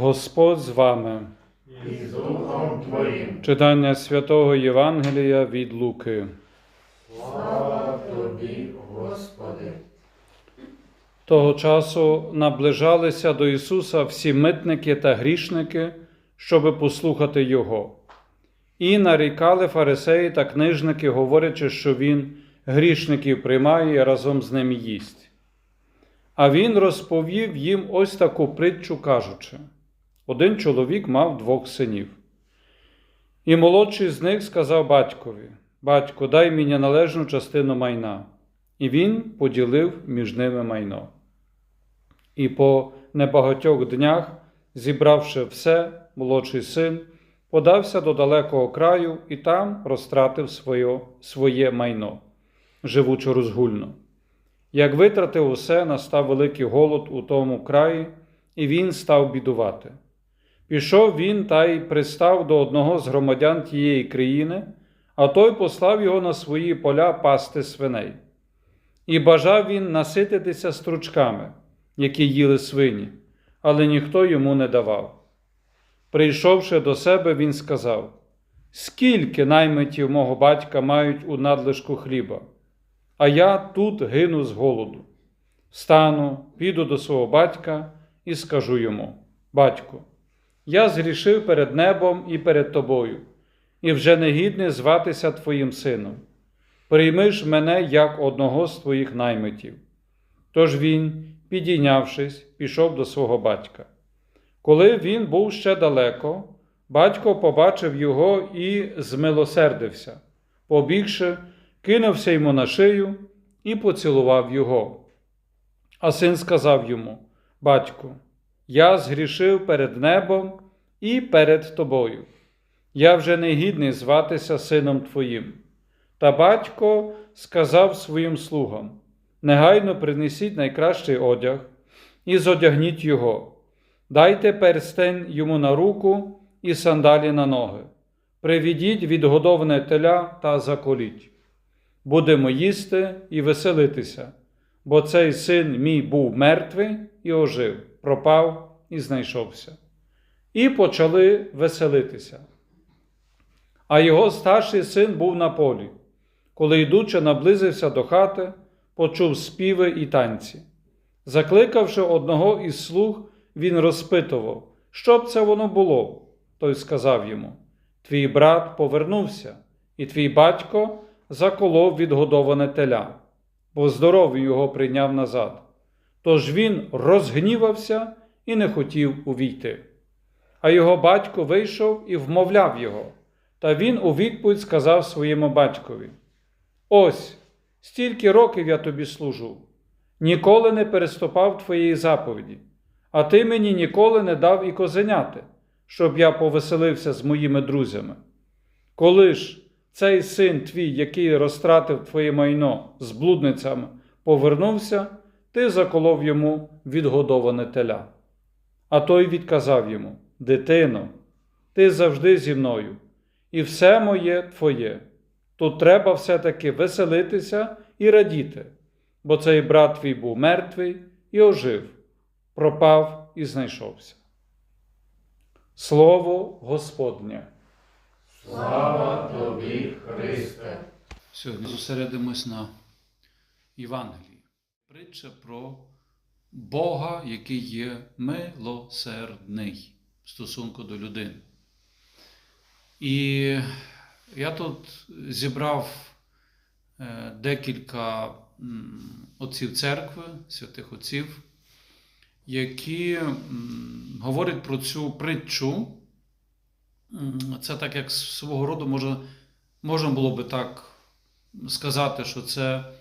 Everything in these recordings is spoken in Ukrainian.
Господь з вами. і з Духом Твоїм. Читання святого Євангелія від Луки. Слава Тобі, Господи. Того часу наближалися до Ісуса всі митники та грішники, щоби послухати Його. І нарікали фарисеї та книжники, говорячи, що Він грішників приймає і разом з ними їсть. А Він розповів їм ось таку притчу, кажучи: один чоловік мав двох синів. І молодший з них сказав батькові: Батько, дай мені належну частину майна. І він поділив між ними майно. І по небагатьох днях, зібравши все, молодший син, подався до далекого краю і там розтратив своє, своє майно, живучи розгульно. Як витратив усе, настав великий голод у тому краї, і він став бідувати. Пішов він та й пристав до одного з громадян тієї країни, а той послав його на свої поля пасти свиней. І бажав він насититися стручками, які їли свині, але ніхто йому не давав. Прийшовши до себе, він сказав: Скільки наймитів мого батька мають у надлишку хліба, а я тут гину з голоду. Встану, піду до свого батька і скажу йому: Батьку, я згрішив перед небом і перед тобою, і вже не гідний зватися твоїм сином. Прийми ж мене як одного з твоїх наймитів. Тож він, підійнявшись, пішов до свого батька. Коли він був ще далеко, батько побачив його і змилосердився, побігши, кинувся йому на шию і поцілував його. А син сказав йому: Батьку, я згрішив перед небом і перед тобою. Я вже не гідний зватися сином твоїм. Та батько сказав своїм слугам: Негайно принесіть найкращий одяг і зодягніть його, дайте перстень йому на руку і сандалі на ноги, приведіть відгодоване теля та заколіть. Будемо їсти і веселитися, бо цей син мій був мертвий і ожив, пропав і знайшовся. І почали веселитися. А його старший син був на полі. Коли, йдучи, наблизився до хати, почув співи і танці. Закликавши одного із слуг, він розпитував, що б це воно було. Той сказав йому: Твій брат повернувся, і твій батько заколов відгодоване теля, бо здоровий його прийняв назад. Тож він розгнівався і не хотів увійти. А його батько вийшов і вмовляв його, та він у відповідь сказав своєму батькові: Ось, стільки років я тобі служу, ніколи не переступав твоєї заповіді, а ти мені ніколи не дав і козеняти, щоб я повеселився з моїми друзями. Коли ж цей син твій, який розтратив твоє майно з блудницями, повернувся, ти заколов йому відгодоване теля. А той відказав йому: Дитино, ти завжди зі мною, і все моє твоє. Тут треба все-таки веселитися і радіти, бо цей брат твій був мертвий і ожив, пропав і знайшовся. Слово Господнє. Слава Тобі, Христе. Сьогодні зосередимось на Євангелії. Притча про Бога, який є милосердний в стосунку до людини. І я тут зібрав е, декілька отців церкви, святих отців, які говорять про цю притчу. Це так, як свого роду може, можна було би так сказати, що це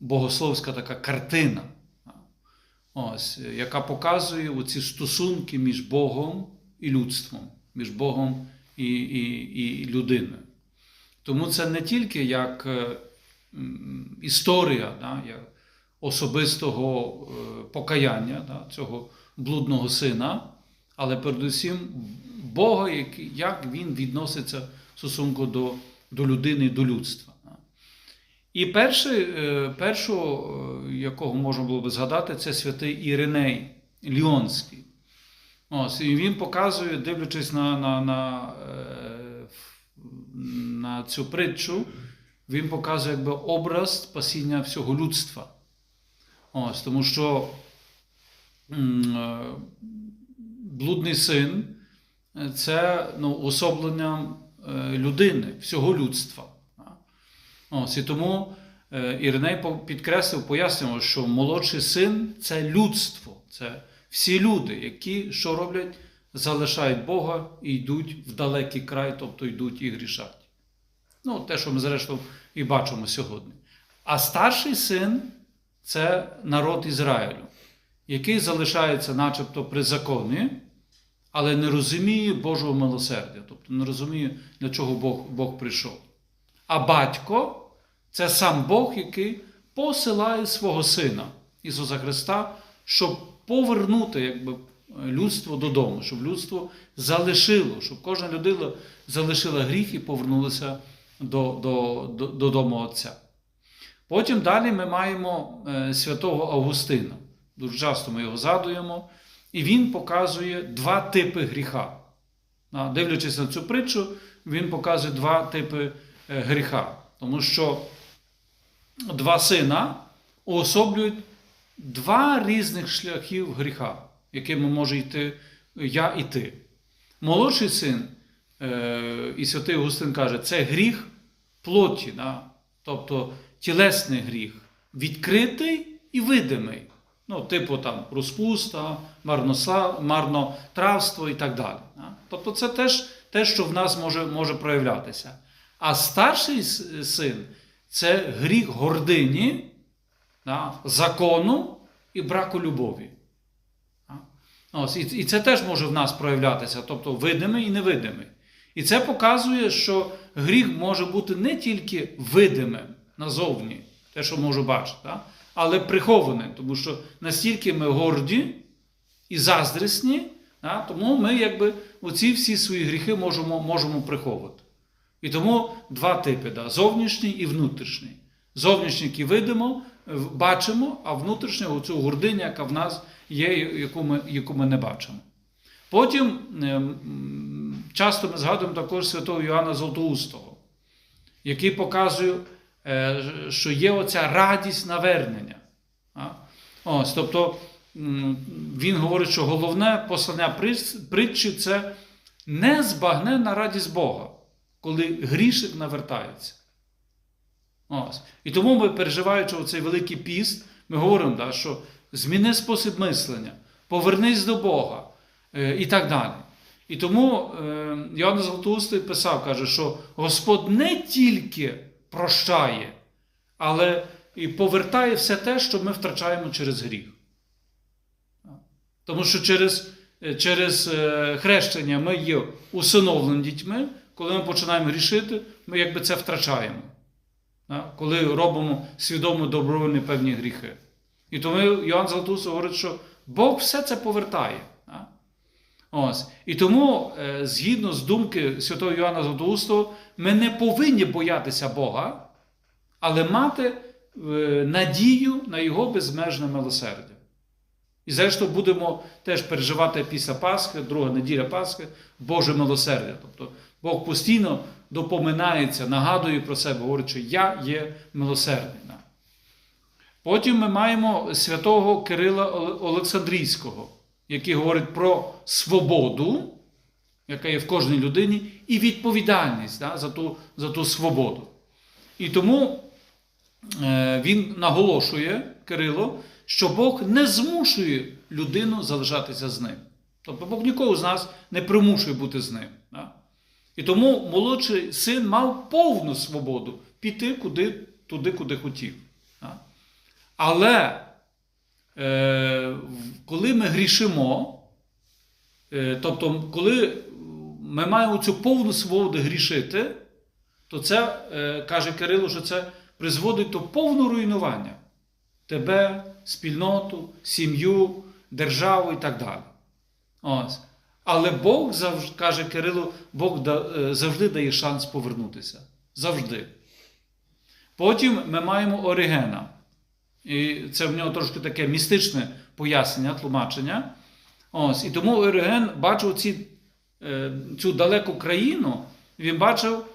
богословська така картина, ось, яка показує оці стосунки між Богом і людством, між Богом і, і, і людиною. Тому це не тільки як е, історія да, як особистого е, покаяння да, цього блудного сина, але передусім Бога, як він відноситься в стосунку до, до людини до людства. І перший, е, першого, е, якого можна було би згадати, це святий Іриней Ліонський. Ось, і він показує, дивлячись на, на, на, е, на цю притчу, він показує якби образ спасіння всього людства. Ось, тому що блудний син це ну, особлення е, людини, всього людства. Ось, і тому е, Іриней підкреслив, пояснював, що молодший син це людство, це всі люди, які що роблять, залишають Бога і йдуть в далекий край, тобто йдуть і грішать. Ну, те, що ми зрештою і бачимо сьогодні. А старший син це народ Ізраїлю, який залишається, начебто, при законі, але не розуміє Божого милосердя, тобто не розуміє, для чого Бог, Бог прийшов. А батько це сам Бог, який посилає свого Сина Ісуса Христа, щоб повернути якби, людство додому, щоб людство залишило, щоб кожна людина залишила гріх і повернулася до, до, до, додому Отця. Потім далі ми маємо е, святого Августина. Дуже часто ми його згадуємо, і він показує два типи гріха. Дивлячись на цю притчу, він показує два типи гріха. Тому що два сина уособлюють два різних шляхів гріха, якими може йти я і ти. Молодший син, е, і святий Августин каже, це гріх плоті, да? тобто тілесний гріх, відкритий і видимий. Ну, типу там розпуста, марнотравство і так далі. Да? Тобто це теж те, що в нас може, може проявлятися. А старший син це гріх гордині, закону і браку любові. Ось, і, це теж може в нас проявлятися, тобто видимий і невидимий. І це показує, що гріх може бути не тільки видимим назовні, те, що можу бачити, але прихованим, тому що настільки ми горді і заздрісні, тому ми якби оці всі свої гріхи можемо, можемо приховувати. І тому два типи: да? зовнішній і внутрішній. Зовнішній, який видимо, бачимо, а внутрішнього оцю гординю, яка в нас є, яку ми, яку ми не бачимо. Потім е, часто ми згадуємо також святого Йоанна Золотоустого, який показує, е, що є оця радість навернення. Ось, тобто він говорить, що головне послання притчі це незбагненна радість Бога, коли грішник навертається. Ось. І тому ми, переживаючи цей великий піст, ми говоримо, да, що зміни спосіб мислення, повернись до Бога е, і так далі. І тому е, Йоанн Златоустий писав, каже, що Господь не тільки прощає, але і повертає все те, що ми втрачаємо через гріх. Тому що через, е, через е, хрещення ми є усиновлені дітьми, коли ми починаємо грішити, ми якби це втрачаємо. Коли робимо свідомо добровольні певні гріхи. І тому Йоанн Златоуст говорить, що Бог все це повертає. Ось. І тому, е, згідно з думки святого Йоанна Златоустого, ми не повинні боятися Бога, але мати е, надію на Його безмежне милосердя. І зрештою будемо теж переживати після Пасхи, друга неділя Пасхи, Боже милосердя. Тобто Бог постійно допоминається, нагадує про себе, говорить, що я є милосердний. Да. Потім ми маємо святого Кирила Олександрійського, який говорить про свободу, яка є в кожній людині, і відповідальність да, за, ту, за ту свободу. І тому е, він наголошує Кирило, що Бог не змушує людину залишатися з ним. Тобто Бог нікого з нас не примушує бути з ним. Да? І тому молодший син мав повну свободу піти куди, туди, куди хотів. Але е, коли ми грішимо, е, тобто, коли ми маємо цю повну свободу грішити, то це, е, каже Кирило, що це призводить до повного руйнування тебе, спільноту, сім'ю, державу і так далі. Ось. Але Бог завжди, каже Кирило, Бог е, завжди дає шанс повернутися. Завжди. Потім ми маємо Оригена. І це в нього трошки таке містичне пояснення, тлумачення. Ось, і тому Ориген бачив ці, е, цю далеку країну, він бачив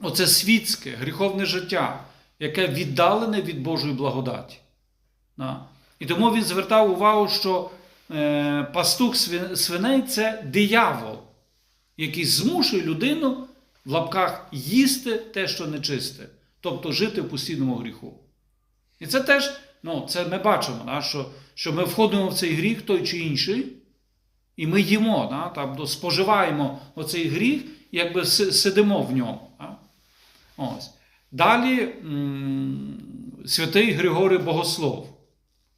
оце світське, гріховне життя, яке віддалене від Божої благодаті. І тому він звертав увагу, що пастух свиней це диявол, який змушує людину в лапках їсти те, що нечисте, тобто жити в постійному гріху. І це теж, ну, це ми бачимо, да, що, що ми входимо в цей гріх, той чи інший, і ми їмо, да, тобто споживаємо оцей гріх, якби сидимо в ньому. Да. Ось. Далі святий Григорій Богослов.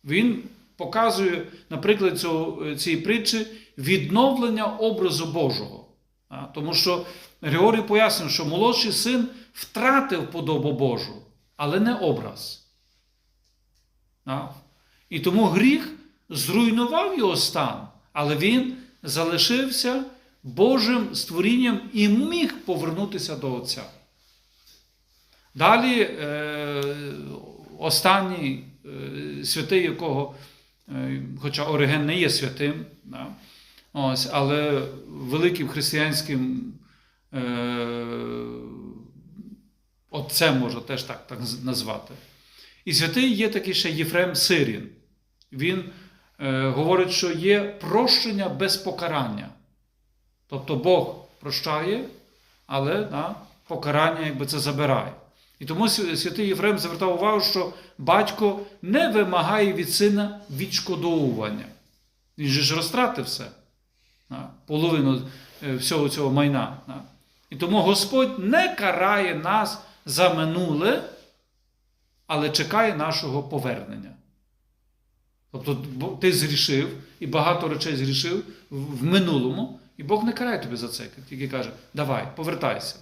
Він показує, наприклад, цього, цієї притчі відновлення образу Божого. Тому що Григорій пояснив, що молодший син втратив подобу Божу, але не образ. І тому гріх зруйнував його стан, але він залишився Божим створінням і міг повернутися до Отця. Далі е, останній е, святий, якого, хоча Ориген не є святим, да, ось, але великим християнським е, отцем можна теж так, так назвати. І святий є такий ще Єфрем Сирін. Він е, говорить, що є прощення без покарання. Тобто Бог прощає, але да, покарання якби це забирає. І тому святий Єфрем звертав увагу, що батько не вимагає від сина відшкодовування. Він же ж розтратив все, половину е, всього цього майна. І тому Господь не карає нас за минуле, але чекає нашого повернення. Тобто ти зрішив і багато речей зрішив в минулому, і Бог не карає тебе за це, тільки каже, давай, повертайся.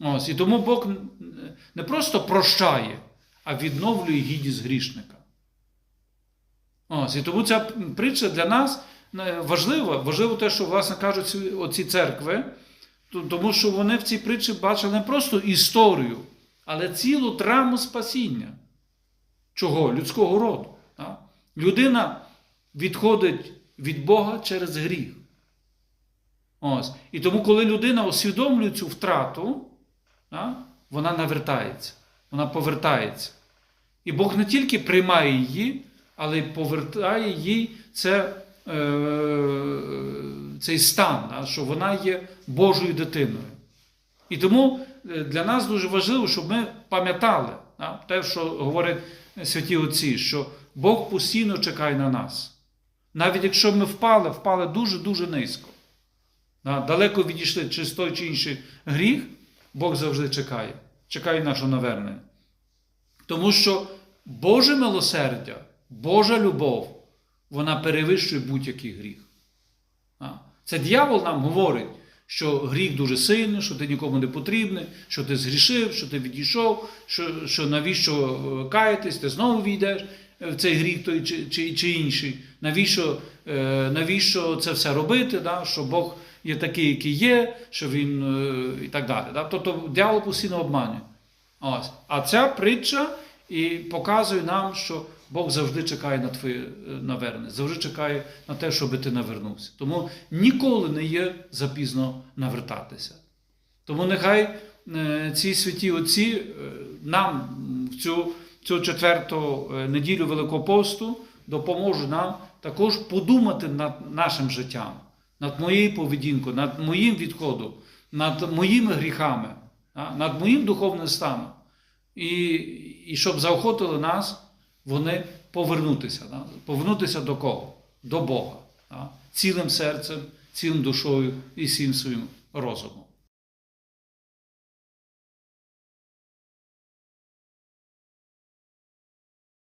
Ось, і тому Бог не просто прощає, а відновлює гідність грішника. Ось, і тому ця притча для нас е, важлива. Важливо те, що, власне кажуть, ці- оці церкви, тому що вони в цій притчі бачили не просто історію, але цілу драму спасіння. Чого? Людського роду. Так? Людина відходить від Бога через гріх. Ось. І тому, коли людина усвідомлює цю втрату, вона навертається, вона повертається. І Бог не тільки приймає її, але й повертає їй це, е, цей стан, що вона є Божою дитиною. І тому е, для нас дуже важливо, щоб ми пам'ятали те, що говорять святі отці, що Бог постійно чекає на нас. Навіть якщо ми впали, впали дуже-дуже низько. Далеко відійшли через той чи інший гріх, Бог завжди чекає, чекає нашого навернення. Тому що Боже милосердя, Божа любов, вона перевищує будь-який гріх. Це дьявол нам говорить, що гріх дуже сильний, що ти нікому не потрібний, що ти згрішив, що ти відійшов, що, що навіщо е, каятись, ти знову війдеш в цей гріх той чи, чи, чи інший. Навіщо, навіщо це все робити? Да? Що Бог є такий, який є, що він е, і так далі. Да? Тобто дьявол постійно обманює. Ось. А ця притча і показує нам, що Бог завжди чекає на твоє е, навернення, завжди чекає на те, щоб ти навернувся. Тому ніколи не є запізно навертатися. Тому нехай е, ці святі отці е, нам в цю, цю четверту е, неділю Великого посту допоможуть нам також подумати над нашим життям, над моєю поведінкою, над моїм відходом, над моїми гріхами, над моїм духовним станом. І, і щоб заохотили нас, вони повернутися. Повернутися до кого? До Бога. Цілим серцем, цілим душою і всім своїм розумом.